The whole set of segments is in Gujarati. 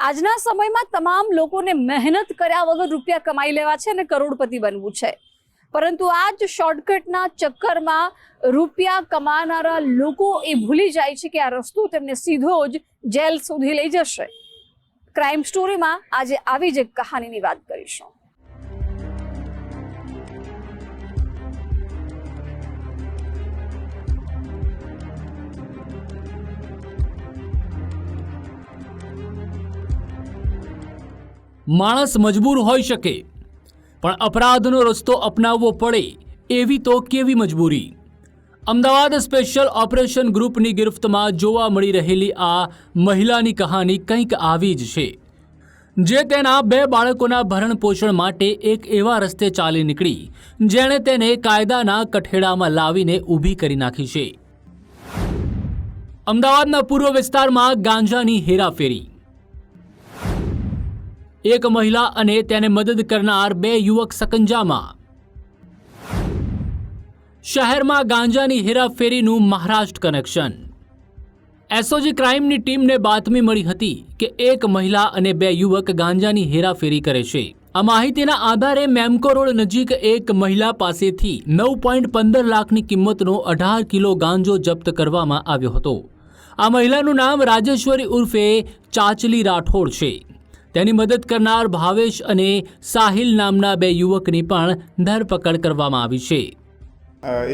આજના સમયમાં તમામ લોકોને મહેનત કર્યા વગર રૂપિયા કમાઈ લેવા છે અને કરોડપતિ બનવું છે. પરંતુ આ જ શોર્ટકટના ચક્કરમાં રૂપિયા કમાનારા લોકો એ ભૂલી જાય છે કે આ રસ્તો તેમને સીધો જ જેલ સુધી લઈ જશે. ક્રાઇમ સ્ટોરીમાં આજે આવી જ એક કહાનીની વાત કરીશું. માણસ મજબૂર હોઈ શકે. પણ અપરાધનો રસ્તો અપનાવવો પડે એવી તો કેવી મજબૂરી? અમદાવાદ સ્પેશિયલ ઓપરેશન ગ્રુપની ગિરફ્તમાં જોવા મળી રહેલી આ મહિલાની કહાની કંઈક આવી જ છે. જે તેના બે બાળકોના ભરણ પોષણ માટે એક એવા રસ્તે ચાલી નીકળી, જેણે તેને કાયદાના કઠેડામાં લાવીને ઊભી કરી નાખી છે. અમદાવાદના પૂર્વ વિસ્તારમાં ગાંજાની હેરાફેરી એક મહિલા અને તેને મદદ કરનાર બે યુવક સકંજામાં. શહેરમાં ગાંજાની હેરાફેરીનું મહારાષ્ટ્ર કનેક્શન. એસઓજી ક્રાઇમની ટીમને બાતમી મળી હતી કે એક મહિલા અને બે યુવક ગાંજાની હેરાફેરી કરે છે. આ માહિતીના આધારે મેમકો રોડ નજીક એક મહિલા પાસેથી નવ પોઈન્ટ પંદર લાખની કિંમતનો અઢાર કિલો ગાંજો જપ્ત કરવામાં આવ્યો હતો. આ મહિલાનું નામ રાજેશ્વરી ઉર્ફે ચાચલી રાઠોડ છે. તેની મદદ કરનાર ભાવેશ અને સાહિલ નામના બે યુવકની પણ ધરપકડ કરવામાં આવી છે.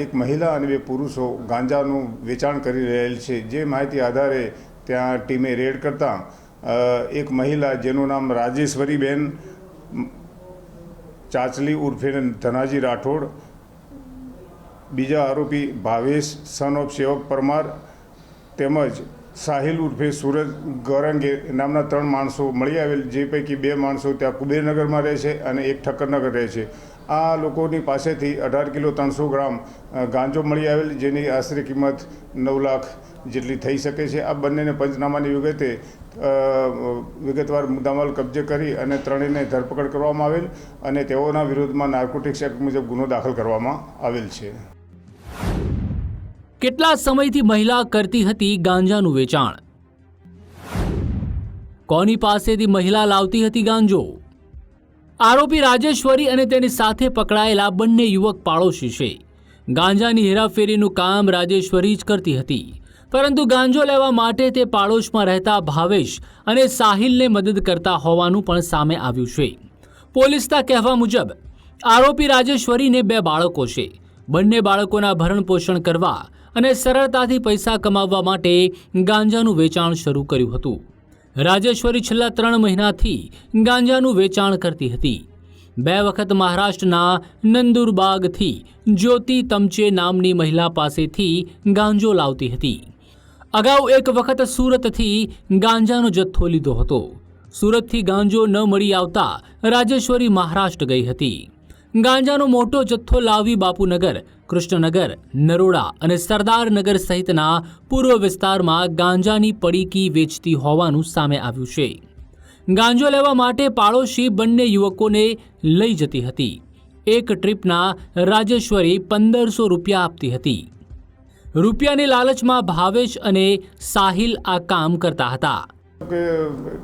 એક મહિલા અને બે પુરુષો ગાંજાનું વેચાણ કરી રહેલ છે. જે માહિતી આધારે ત્યાં ટીમે રેડ કરતા એક મહિલા જેનું નામ રાજેશ્વરીબેન, ચાચલી ઉર્ફે ધનાજી રાઠોડ, બીજા આરોપી ભાવેશ સન ઓફ સેવક પરમાર, તેમજ સાહિલ ઉર્ફે સુરજ ગરંગે નામના ત્રણ માણસો મળી આવેલ, જે પૈકી બે માણસો ત્યાં કુબેરનગરમાં રહે છે અને એક ઠક્કરનગર રહે છે. આ લોકોની પાસેથી અઢાર કિલો ત્રણસો ગ્રામ ગાંજો મળી આવેલ, જેની આશરે કિંમત નવ લાખ જેટલી થઈ શકે છે. આ બંનેને પંચનામાની વિગતે વિગતવાર મુદ્દામાલ કબજે કરી અને ત્રણેયને ધરપકડ કરવામાં આવેલ અને તેઓના વિરોધમાં નાર્કોટિક્સ એક્ટ મુજબ ગુનો દાખલ કરવામાં આવેલ છે. કેટલા સમયથી મહિલા કરતી હતી ગાંજાનું વેચાણ? કોની પાસેથી મહિલા લાવતી હતી ગાંજો? આરોપી રાજેશ્વરી અને તેની સાથે પકડાયેલા બંને યુવક પાડોશી છે. ગાંજાની હેરાફેરીનું કામ રાજેશ્વરી જ કરતી હતી. પરંતુ ગાંજો લેવા માટે તે પાડોશમાં રહેતા ભાવેશ અને સાહિલને મદદ કરતા હોવાનું પણ સામે આવ્યું છે. પોલીસના કહેવા મુજબ, આરોપી રાજેશ્વરીને બે બાળકો છે. બંને બાળકોના ભરણપોષણ કરવા અને સરળતાથી પૈસા કમાવવા માટે ગાંજાનું વેચાણ શરૂ કર્યું હતું. રાજેશ્વરી છેલ્લા ત્રણ મહિનાથી ગાંજાનું વેચાણ કરતી હતી. બે વખત મહારાષ્ટ્રના નંદુરબાગથી જ્યોતિ તમચે નામની મહિલા પાસેથી ગાંજો લાવતી હતી. અગાઉ એક વખત સુરતથી ગાંજાનો જથ્થો લીધો હતો. સુરતથી ગાંજો ન મળી આવતા રાજેશ્વરી મહારાષ્ટ્ર ગઈ હતી. ગાંજાનો મોટો જથ્થો લાવી બાપુનગર કૃષ્ણનગર, નરોડા અને સરદારનગર સહિતના પૂર્વ વિસ્તારમાં ગાંજાની પડીકી વેચતી હોવાનું સામે આવ્યું છે. ગાંજો લેવા માટે પાડોશી બંને યુવકોને લઈ જતી હતી. એક ટ્રીપના રાજેશ્વરી પંદરસો રૂપિયા આપતી હતી. રૂપિયાની લાલચમાં ભાવેશ અને સાહિલ આ કામ કરતા હતા.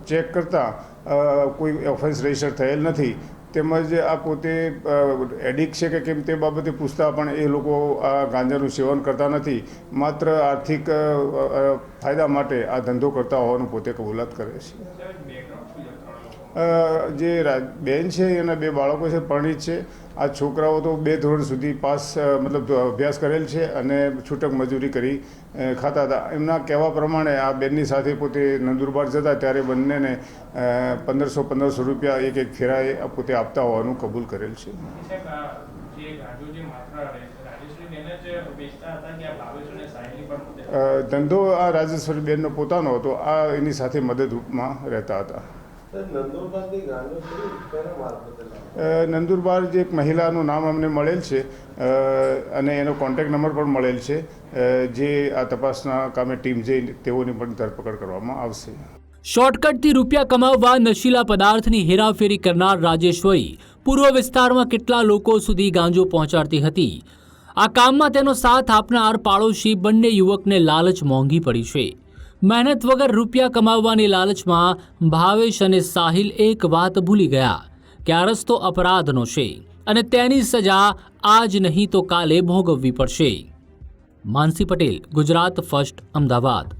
ચેક કરતા કોઈ ઓફેન્સ રજિસ્ટર થયેલ નથી. તેમજ આ પોતે એડિક છે કે કેમ તે બાબતે પૂછતા પણ એ લોકો આ ગાંજાનું સેવન કરતા નથી. માત્ર આર્થિક ફાયદા માટે આ ધંધો કરતા હોવાનું પોતે કબૂલાત કરે છે. જે બેન છે એના બે બાળકો છે પરણિત છે. આ છોકરાઓ તો બે ધોરણ સુધી પાસ મતલબ અભ્યાસ કરેલ છે અને છૂટક મજૂરી કરી ખાતા હતા. એમના કહેવા પ્રમાણે આ બેનની સાથે પોતે નંદુરબાર જતા ત્યારે બંનેને પંદરસો પંદરસો રૂપિયા એક એક ફેરાએ પોતે આપતા હોવાનું કબૂલ કરેલ છે. ધંધો આ રાજેશ્વરી બેનનો પોતાનો હતો. આ એની સાથે મદદરૂપમાં રહેતા હતા. નંદુરબાર જે એક મહિલાનું નામ અમને મળેલ છે અને એનો કોન્ટેક્ટ નંબર પણ મળેલ છે જે આ તપાસના કામે ટીમ જઈ તેઓની પણ ધરપકડ કરવામાં આવશે. શોર્ટકટથી રૂપિયા કમાવવા નશીલા પદાર્થની હેરાફેરી કરનાર રાજેશ્વરી પૂર્વ વિસ્તારમાં કેટલા લોકો સુધી ગાંજો પહોંચાડતી હતી. આ કામમાં તેનો સાથ આપનાર પાડોશી બંને યુવકને લાલચ મોંઘી પડી છે. મહેનત વગર રૂપિયા કમાવવાની લાલચમાં ભાવેશ અને સાહિલ એક વાત ભૂલી ગયા. કે આ રસ્તો અપરાધનો છે અને તેની સજા આજ નહીં તો કાલે ભોગવવી પડશે. માનસી પટેલ, ગુજરાત ફર્સ્ટ, અમદાવાદ.